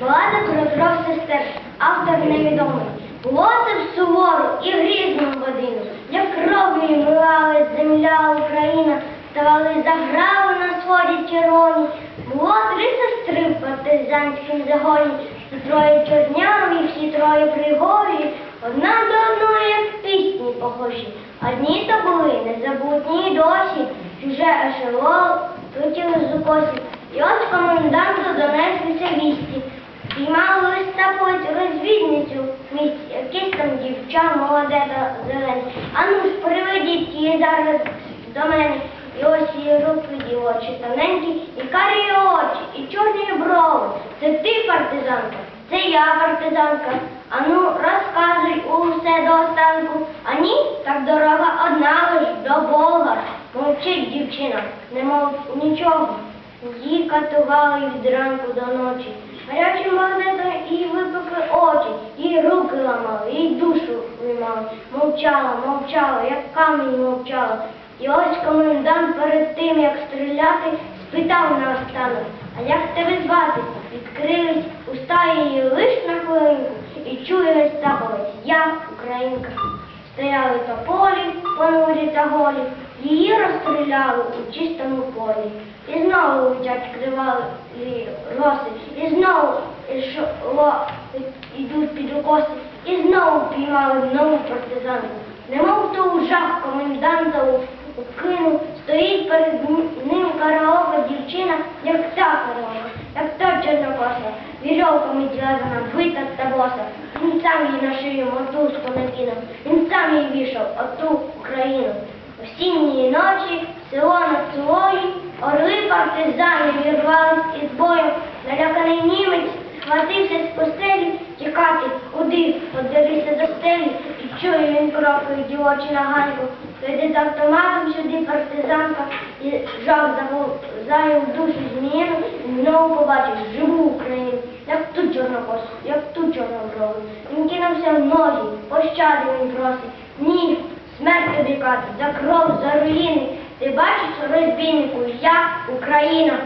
Балада про трьох автор невідомий. Було це в сувору і грізну годину, як кров'ю милала земля Україна, ставали заграли на своді червоні. Було три сестри в партизанськім загоні, всі троє чорняві, всі троє пригожі, одна до одної, як пісні похожі. Одні то були незабутні й досі, чуже ешело, летіли з укосів. І от коменданту донеслися вісті. Піймали листапуть розвідницю в місті, якесь там дівча, молоде та зелене. А ну ж, приведіть її зараз до мене. І ось її руки дівочі, тоненькі, і карі очі, і чорні брови. Це ти партизанка, це я партизанка. А ну розказуй усе до останку. А ні, так дорога одна лиш до Бога. Мовчить дівчина, не мов нічого. Її катували від ранку до ночі. Гарячим магнетом і випекли очі, і руки ламали, і душу виймали. Мовчала, мовчала, як камінь мовчала. І ось комендант перед тим, як стріляти, спитав наостанок, а як тебе звати? Відкрились уста її лиш на хвилинку, і чує Гестаповець, я українка. Стояли тополі, понурі та голі, її розстріляли у чистому полі. І знову летять криваві роси, і знову ішло, йдуть під укоси, і знову піймали нову партизанку. Немов то у жах коменданта укинув, стоїть перед ним караока дівчина, як та караока, як та чорнокоса, вірьовками зв'язана, бита та боса. Він сам їй на шию мотузку накинув, він сам їй вішав партизани вірвались із бою, наляканий німець схватився з постелі, тікати, куди, подивився до стелі, і чує він кроки дівочі на ганьку. Прийде з автоматом сюди партизанка, і жах заяв душу зміїну, і знову побачив живу Україну, як ту чорнокосу, як ту чорноброву. Він кинувся в ноги, пощади він просить. Ні, смерть тобі кати, за кров, за руїни. Ти бачиш, розбійнику, я Україна.